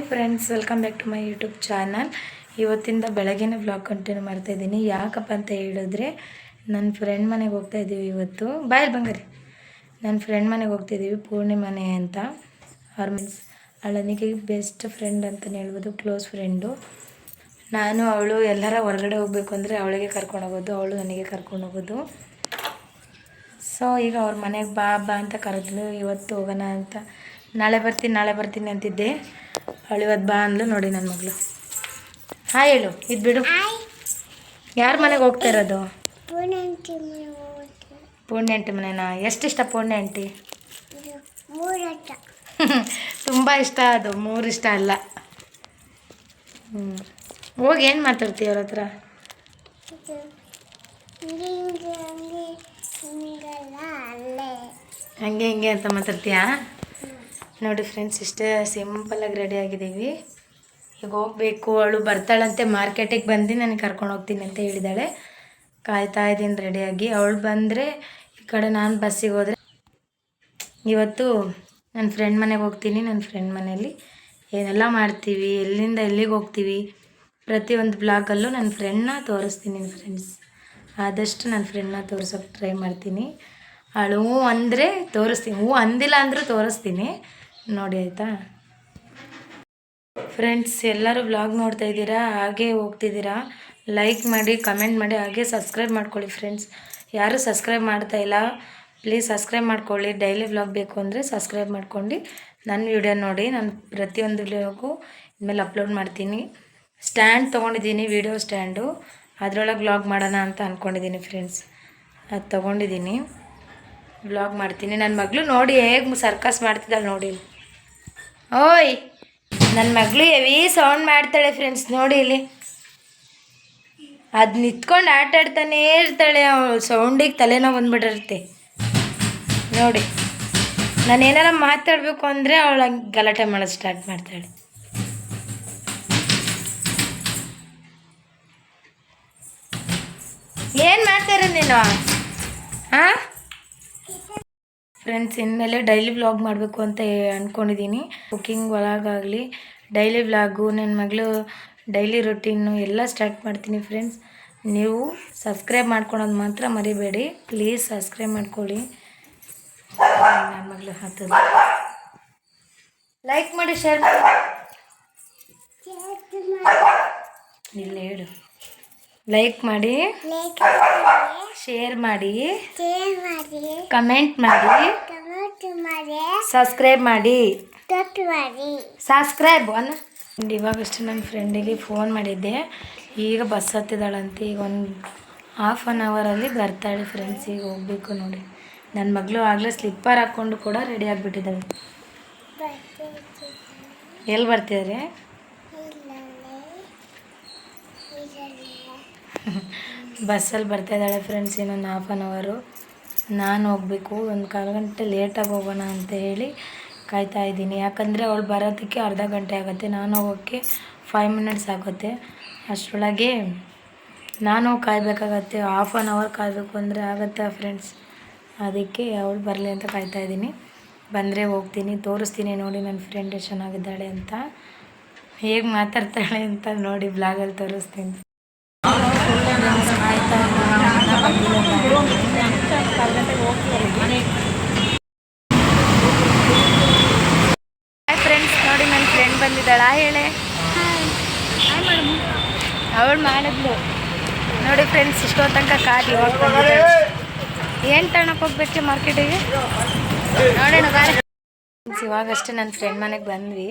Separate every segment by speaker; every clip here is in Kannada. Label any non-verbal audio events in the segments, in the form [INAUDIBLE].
Speaker 1: Hi friends welcome back to my YouTube channel ಇವತ್ತಿಂದ ಬೆಳಗಿನ ವ್ಲಾಗ್ ಕಂಟಿನ್ಯೂ ಮಾಡ್ತಾ ಇದ್ದೀನಿ. ಯಾಕಪ್ಪ ಅಂತ ಹೇಳಿದ್ರೆ ನನ್ನ ಫ್ರೆಂಡ್ ಮನೆಗೆ ಹೋಗ್ತಾ ಇದ್ದೀವಿ ಇವತ್ತು. ಬಾಯಲ್ಲಿ ಬಂಗಾರಿ. ನನ್ನ ಫ್ರೆಂಡ್ ಮನೆಗೆ ಹೋಗ್ತಿದ್ದೀವಿ ಪೂರ್ಣಿಮನೆ ಅಂತ. ಅವ್ರ ಮೀನ್ಸ್ ಬೆಸ್ಟ್ ಫ್ರೆಂಡ್ ಅಂತಲೇ ಹೇಳ್ಬೋದು ಕ್ಲೋಸ್ ಫ್ರೆಂಡು ನಾನು, ಅವಳು ಎಲ್ಲರ ಹೊರಗಡೆ ಹೋಗಬೇಕು ಅಂದರೆ ಅವಳಿಗೆ ಕರ್ಕೊಂಡು ಹೋಗೋದು, ಅವಳು ನನಗೆ ಕರ್ಕೊಂಡು ಹೋಗೋದು. ಸೊ ಈಗ ಅವ್ರ ಮನೆಗೆ ಬಾ ಬಾ ಅಂತ ಕರೆದ್ಲು, ಇವತ್ತು ಹೋಗೋಣ ಅಂತ. ನಾಳೆ ಬರ್ತೀನಿ ನಾಳೆ ಬರ್ತೀನಿ ಅಂತಿದ್ದೆ. ಅವಳು ಇವತ್ತು ಬಾ ಅಂದ್ಲು ನೋಡಿ ನನ್ನ ಮಗಳು. ಹಾಯ್ ಹೇಳು ಇದು ಬಿಡು. ಯಾರ ಮನೆಗೆ ಹೋಗ್ತಾ ಇರೋದು? ಪೂರ್ಣಿ ಆಂಟಿ ಮನೆನಾ? ಎಷ್ಟಿಷ್ಟ ಪೂರ್ಣಿ ಆಂಟಿ? [LAUGHS] ತುಂಬ ಇಷ್ಟ ಅದು ಮೂರು ಇಷ್ಟ ಅಲ್ಲ. ಹ್ಞೂ ಹೋಗಿ ಏನು ಮಾತಾಡ್ತೀಯ ಅವ್ರ ಹತ್ರ? ಹಂಗೆ ಹಿಂಗೆ ಅಂತ ಮಾತಾಡ್ತೀಯಾ? ನೋಡಿ ಫ್ರೆಂಡ್ಸ್ ಇಷ್ಟೇ ಸಿಂಪಲಾಗಿ ರೆಡಿ ಆಗಿದ್ದೀವಿ. ಈಗ ಹೋಗಬೇಕು, ಅವಳು ಬರ್ತಾಳಂತೆ ಮಾರ್ಕೆಟಿಗೆ ಬಂದು ನನಗೆ ಕರ್ಕೊಂಡು ಹೋಗ್ತೀನಿ ಅಂತ ಹೇಳಿದಾಳೆ. ಕಾಯ್ತಾ ಇದ್ದೀನಿ ರೆಡಿಯಾಗಿ ಅವಳು ಬಂದರೆ ಈ ಕಡೆ ನಾನು ಬಸ್ಸಿಗೆ ಹೋದರೆ ಇವತ್ತು ನನ್ನ ಫ್ರೆಂಡ್ ಮನೆಗೆ ಹೋಗ್ತೀನಿ ನನ್ನ ಫ್ರೆಂಡ್ ಮನೆಯಲ್ಲಿ. ಏನೆಲ್ಲ ಮಾಡ್ತೀವಿ, ಎಲ್ಲಿಂದ ಎಲ್ಲಿಗೆ ಹೋಗ್ತೀವಿ, ಪ್ರತಿಯೊಂದು ಬ್ಲಾಗಲ್ಲೂ ನನ್ನ ಫ್ರೆಂಡ್ನ ತೋರಿಸ್ತೀನಿ ಫ್ರೆಂಡ್ಸ್ ಆದಷ್ಟು ನನ್ನ ಫ್ರೆಂಡ್ನ ತೋರ್ಸೋಕೆ ಟ್ರೈ ಮಾಡ್ತೀನಿ. ಅವಳು ಹ್ಞೂ ಅಂದರೆ ತೋರಿಸ್ತೀನಿ. ಹ್ಞೂ ಅಂದಿಲ್ಲ ಅಂದರೂ ತೋರಿಸ್ತೀನಿ. ನೋಡಿ ಆಯಿತಾ? ಫ್ರೆಂಡ್ಸ್ ಎಲ್ಲರೂ ಬ್ಲಾಗ್ ನೋಡ್ತಾ ಇದ್ದೀರಾ? ಹಾಗೆ ಹೋಗ್ತಿದ್ದೀರಾ? ಲೈಕ್ ಮಾಡಿ ಕಮೆಂಟ್ ಮಾಡಿ, ಹಾಗೆ ಸಬ್ಸ್ಕ್ರೈಬ್ ಮಾಡ್ಕೊಳ್ಳಿ ಫ್ರೆಂಡ್ಸ್ ಯಾರು ಸಬ್ಸ್ಕ್ರೈಬ್ ಮಾಡ್ತಾ ಇಲ್ಲ ಪ್ಲೀಸ್ ಸಬ್ಸ್ಕ್ರೈಬ್ ಮಾಡ್ಕೊಳ್ಳಿ. ಡೈಲಿ ವ್ಲಾಗ್ ಬೇಕು ಅಂದರೆ ಸಬ್ಸ್ಕ್ರೈಬ್ ಮಾಡ್ಕೊಂಡು. ನನ್ನ ವಿಡಿಯೋ ನೋಡಿ, ನಾನು ಪ್ರತಿಯೊಂದು ವಿಡಿಯೋಗೂ ಇನ್ಮೇಲೆ ಅಪ್ಲೋಡ್ ಮಾಡ್ತೀನಿ. ಸ್ಟ್ಯಾಂಡ್ ತೊಗೊಂಡಿದ್ದೀನಿ ವಿಡಿಯೋ ಸ್ಟ್ಯಾಂಡು ಅದರೊಳಗೆ ವ್ಲಾಗ್ ಮಾಡೋಣ ಅಂತ ಅಂದ್ಕೊಂಡಿದ್ದೀನಿ ಫ್ರೆಂಡ್ಸ್ ಅದು ತೊಗೊಂಡಿದ್ದೀನಿ. ವ್ಲಾಗ್ ಮಾಡ್ತೀನಿ. ನನ್ನ ಮಗಳು ನೋಡಿ ಹೇಗೆ ಸರ್ಕಸ್ ಮಾಡ್ತಿದ್ದಾಳೆ ನೋಡಿ. ಓಯ್ ನನ್ನ ಮಗಳು ಹೆವಿ ಸೌಂಡ್ ಮಾಡ್ತಾಳೆ ಫ್ರೆಂಡ್ಸ್ ನೋಡಿ ಇಲ್ಲಿ. ಅದು ನಿಂತ್ಕೊಂಡು ಆಟ ಆಡ್ತಾನೇ ಇರ್ತಾಳೆ ಅವಳು. ಸೌಂಡಿಗೆ ತಲೆನೋವು ಬಂದ್ಬಿಟ್ಟಿರುತ್ತೆ. ನೋಡಿ, ನಾನು ಏನಾರ ಮಾತಾಡಬೇಕು ಅಂದರೆ ಅವಳು ಹಂಗೆ ಗಲಾಟೆ ಮಾಡೋದು ಸ್ಟಾರ್ಟ್ ಮಾಡ್ತಾಳೆ. ಏನು ಮಾಡ್ತಾರೆ ನೀನು? ಹಾಂ ಫ್ರೆಂಡ್ಸ್ ಇನ್ಮೇಲೆ ಡೈಲಿ ವ್ಲಾಗ್ ಮಾಡಬೇಕು ಅಂತ ಅಂದ್ಕೊಂಡಿದ್ದೀನಿ ಕುಕ್ಕಿಂಗ್ ಒಳಗಾಗಲಿ ಡೈಲಿ ವ್ಲಾಗು ನನ್ನ ಮಗಳು ಡೈಲಿ ರೊಟೀನು ಎಲ್ಲ ಸ್ಟಾರ್ಟ್ ಮಾಡ್ತೀನಿ ಫ್ರೆಂಡ್ಸ್ ನೀವು ಸಬ್ಸ್ಕ್ರೈಬ್ ಮಾಡ್ಕೊಳೋದು ಮಾತ್ರ ಮರಿಬೇಡಿ. ಪ್ಲೀಸ್ ಸಬ್ಸ್ಕ್ರೈಬ್ ಮಾಡ್ಕೊಳ್ಳಿ. ನನ್ನ ಮಗಳು ಹತ್ತದ ಲೈಕ್ ಮಾಡಿ ಶೇರ್ ಮಾಡಿ. ಇಲ್ಲ ಹೇಳು. ಲೈಕ್ ಮಾಡಿ ಶೇರ್ ಮಾಡಿ ಕಮೆಂಟ್ ಮಾಡಿ ಸಬ್ಸ್ಕ್ರೈಬ್ ಮಾಡಿ ಸಬ್ಸ್ಕ್ರೈಬ್ ಅನ್ನ ಇವಾಗಷ್ಟು ನನ್ನ ಫ್ರೆಂಡಿಗೆ ಫೋನ್ ಮಾಡಿದ್ದೆ. ಈಗ ಬಸ್ ಹತ್ತಿದಾಳಂತೆ ಈಗ ಒಂದು ಹಾಫ್ ಆನ್ ಅವರಲ್ಲಿ ಬರ್ತಾಳೆ ಫ್ರೆಂಡ್ಸ್ ಈಗ ಹೋಗ್ಬೇಕು ನೋಡಿ. ನನ್ನ ಮಗಳು ಆಗಲೇ ಸ್ಲಿಪ್ಪರ್ ಹಾಕ್ಕೊಂಡು ಕೂಡ ರೆಡಿ ಆಗಿಬಿಟ್ಟಿದ್ದಾಳೆ. ಎಲ್ಲಿ ಬರ್ತಿದ್ದಾರೆ [LAUGHS] ಬಸ್ಸಲ್ಲಿ ಬರ್ತಾ ಇದ್ದಾಳೆ ಫ್ರೆಂಡ್ಸ್ ಇನ್ನೊಂದು ಹಾಫ್ ಆನ್ ಅವರು ನಾನು ಹೋಗಬೇಕು, ಒಂದು ಕಾಲು ಗಂಟೆ ಲೇಟಾಗಿ ಹೋಗೋಣ ಅಂತ ಹೇಳಿ ಕಾಯ್ತಾ ಇದ್ದೀನಿ. ಯಾಕಂದರೆ ಅವಳು ಬರೋದಕ್ಕೆ ಅರ್ಧ ಗಂಟೆ ಆಗುತ್ತೆ. ನಾನು ಹೋಗೋಕ್ಕೆ ಫೈವ್ ಮಿನಿಟ್ಸ್ ಆಗುತ್ತೆ. ಅಷ್ಟರೊಳಗೆ ನಾನು ಕಾಯಬೇಕಾಗತ್ತೆ. ಹಾಫ್ ಆನ್ ಅವರ್ ಕಾಯಬೇಕು ಅಂದರೆ ಆಗುತ್ತೆ ಫ್ರೆಂಡ್ಸ್ ಅದಕ್ಕೆ ಅವಳು ಬರಲಿ ಅಂತ ಕಾಯ್ತಾ ಇದ್ದೀನಿ. ಬಂದರೆ ಹೋಗ್ತೀನಿ, ತೋರಿಸ್ತೀನಿ ನೋಡಿ ನನ್ನ ಫ್ರೆಂಡ್ ಚೆನ್ನಾಗಿದ್ದಾಳೆ ಅಂತ. ಹೇಗೆ ಮಾತಾಡ್ತಾಳೆ ಅಂತ ನೋಡಿ ಬ್ಲಾಗಲ್ಲಿ ತೋರಿಸ್ತೀನಿ. ಫ್ರೆಂಡ್ಸ್ ನೋಡಿ ನನ್ನ ಫ್ರೆಂಡ್ ಬಂದಿದ್ದಾಳ ಹೇಳೆ? ಅವಳು ಮಾಡಿದ್ಲು. ನೋಡಿ ಫ್ರೆಂಡ್ಸ್ ಇಷ್ಟೋ ತನಕ ಕಾದು ಏನು ತಗೊಳಕ್ಕೆ ಹೋಗ್ಬೇಕು ಮಾರ್ಕೆಟಿಗೆ? ನೋಡೋಣ ಇವಾಗಷ್ಟೇ ನನ್ನ ಫ್ರೆಂಡ್ ಮನೆಗೆ ಬಂದ್ವಿ.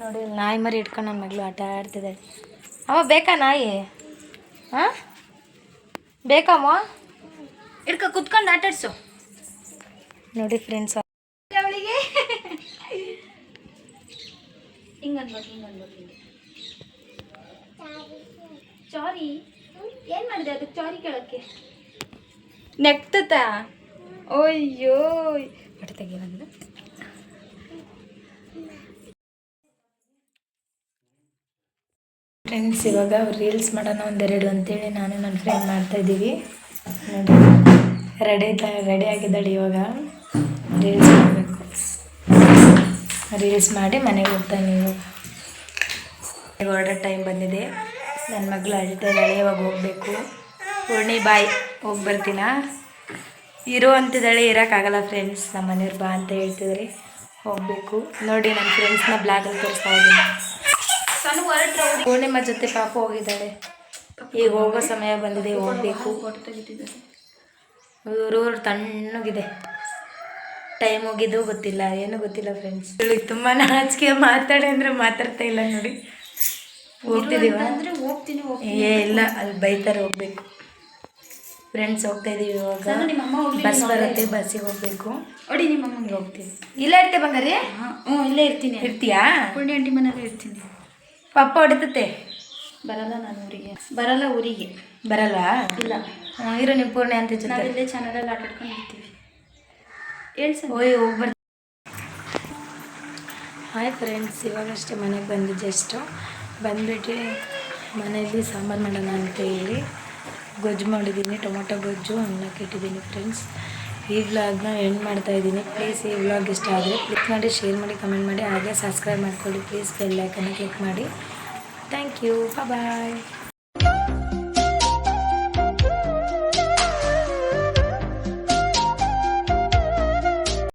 Speaker 1: ನೋಡಿ, ನಾಯಿ ಮರಿ ಇಟ್ಕೊಂಡು ನನ್ನ ಮಗಳು ಆಟ ಆಡ್ತಿದ್ದಾಳೆ. ಅವ ಬೇಕಾ ನಾಯಿ? ಹಾಂ? ಬೇಕಮ್ಮ ಇಡ್ಕ ಕುತ್ಕೊಂಡು ಆಟಾಡ್ಸು ನೋಡಿ ಫ್ರೆಂಡ್ಸ್ ಅವಳಿಗೆ. ಹಿಂಗನ್ಬೇಕು ಹಿಂಗನ್ಬೇಕು ಹಿಂಗೆ ಚಾರಿ. ಏನು ಮಾಡಿದೆ ಅದಕ್ಕೆ ಚಾರಿ ಕೇಳೋಕ್ಕೆ? ನೆಕ್ತತ ಅಯ್ಯೋ. ಹೊಟ್ಟೆ ತೆಗಿಯೋದು ಫ್ರೆಂಡ್ಸ್ ಇವಾಗ ರೀಲ್ಸ್ ಮಾಡೋಣ ಒಂದೆರಡು ಅಂತೇಳಿ ನಾನು ನನ್ನ ಫ್ರೆಂಡ್ ಮಾಡ್ತಾಯಿದ್ದೀವಿ ನೋಡಿ ರೆಡಿ ರೆಡಿ ಆಗಿದ್ದಾಳೆ ಇವಾಗ. ರೀಲ್ಸ್ ಮಾಡಬೇಕು. ರೀಲ್ಸ್ ಮಾಡಿ ಮನೆಗೆ ಹೋಗ್ತಾನೆ ಇವಾಗ. ಹೊರಡೋ ಟೈಮ್ ಬಂದಿದೆ. ನನ್ನ ಮಗಳು ಅಳ್ತಾ ಇದ್ದಾಳೆ ಇವಾಗ ಹೋಗಬೇಕು. ಪೂರ್ಣಿ, ಬಾಯ್. ಹೋಗಿ ಬರ್ತೀನ? ಇರೋ ಅಂತಿದ್ದಾಳೆ ಇರೋಕ್ಕಾಗಲ್ಲ ಫ್ರೆಂಡ್ಸ್ ನಮ್ಮ ಮನೆಯವ್ರು ಬಾ ಅಂತ ಹೇಳ್ತಿದ್ರಿ. ಹೋಗಬೇಕು. ನೋಡಿ ನನ್ನ ಫ್ರೆಂಡ್ಸ್ನ ಬ್ಲಾಗಲ್ಲಿ ತೋರಿಸ್ತಾ ಇದ್ದೀನಿ.
Speaker 2: ಸಣ್ಣ ಹೊರಟ್ರೆ
Speaker 1: ಪೂರ್ಣಿಮಾ ಜೊತೆ ಪಾಪ ಹೋಗಿದ್ದಾಳೆ ಈಗ ಹೋಗೋ ಸಮಯ ಬಂದಿದೆ ಹೋಗಬೇಕು. ಇವರು ತಣ್ಣಗಿದೆ. ಟೈಮ್ ಹೋಗಿದ್ದು ಗೊತ್ತಿಲ್ಲ ಏನು ಗೊತ್ತಿಲ್ಲ ಫ್ರೆಂಡ್ಸ್ ಇವಳಿಗೆ ತುಂಬಾ ನಾಚಿಕೆ ಮಾತಾಡಿ ಅಂದರೆ ಮಾತಾಡ್ತಾ ಇಲ್ಲ ನೋಡಿ. ಹೋಗ್ತಿದೀವ?
Speaker 2: ಅಂದ್ರೆ ಹೋಗ್ತೀನಿ
Speaker 1: ಏ ಇಲ್ಲ ಅಲ್ಲಿ ಬೈತಾರೆ ಹೋಗ್ಬೇಕು. ಫ್ರೆಂಡ್ಸ್ ಹೋಗ್ತಾ ಇದೀವಿ ಇವಾಗ. ಬಸ್ ಬರುತ್ತೆ ಬಸ್ಸಿಗೆ ಹೋಗ್ಬೇಕು.
Speaker 2: ನೋಡಿ ನಿಮ್ಮ
Speaker 1: ಹೋಗ್ತೀವಿ ಇಲ್ಲೇ ಇರ್ತೇವೆ ಬಂಗಾರಿ?
Speaker 2: ಹ್ಞೂ ಇಲ್ಲೇ ಇರ್ತೀನಿ.
Speaker 1: ಇರ್ತೀಯಾ?
Speaker 2: ಪುಣ್ಯ ಅಂಟಿ ಮನೇಲಿ ಇರ್ತೀನಿ.
Speaker 1: ಪಪ್ಪ ಹೊಡಿತತೆ?
Speaker 2: ಬರಲ್ಲ ನಾನು ಊರಿಗೆ. ಬರಲ್ಲ ಊರಿಗೆ.
Speaker 1: ಬರಲ್ಲ?
Speaker 2: ಇಲ್ಲ.
Speaker 1: ಇರೋ ನಿಮ್ಮ ಪೂರ್ಣಿ ಅಂತ
Speaker 2: ನಾವಿಲ್ಲೇ ಚಾನಲಲ್ಲಿ ಆಟ ಆಡ್ಕೊಂಡು ಇರ್ತೀವಿ. ಹೇಳಿ ಸರ್.
Speaker 1: ಓಯ್ ಹೋಗಿ ಬರ್ ಹಾಯ್ ಫ್ರೆಂಡ್ಸ್ ಇವಾಗಷ್ಟೇ ಮನೆಗೆ ಬಂದು ಜಸ್ಟು ಬಂದುಬಿಟ್ಟು ಮನೆಯಲ್ಲಿ ಸಾಂಬಾರು ಮಾಡೋಣ ಅಂತ ಹೇಳಿ. ಗೊಜ್ಜು ಮಾಡಿದ್ದೀನಿ ಟೊಮೊಟೊ ಗೊಜ್ಜು ಅನ್ನಕ್ಕೆ ಇಟ್ಟಿದ್ದೀನಿ ಫ್ರೆಂಡ್ಸ್ ಈ ವ್ಲಾಗ್ನ ಎಂಡ್ ಮಾಡ್ತಾ ಇದ್ದೀನಿ. ಪ್ಲೀಸ್ ಈ ವ್ಲಾಗ್ ಇಷ್ಟ ಆದರೆ ಕ್ಲಿಕ್ ಮಾಡಿ ಶೇರ್ ಮಾಡಿ ಕಮೆಂಟ್ ಮಾಡಿ, ಹಾಗೆ ಸಬ್ಸ್ಕ್ರೈಬ್ ಮಾಡ್ಕೊಳ್ಳಿ. ಪ್ಲೀಸ್ ಬೆಲ್ ಐಕನ್ನ ಕ್ಲಿಕ್ ಮಾಡಿ. Thank you bye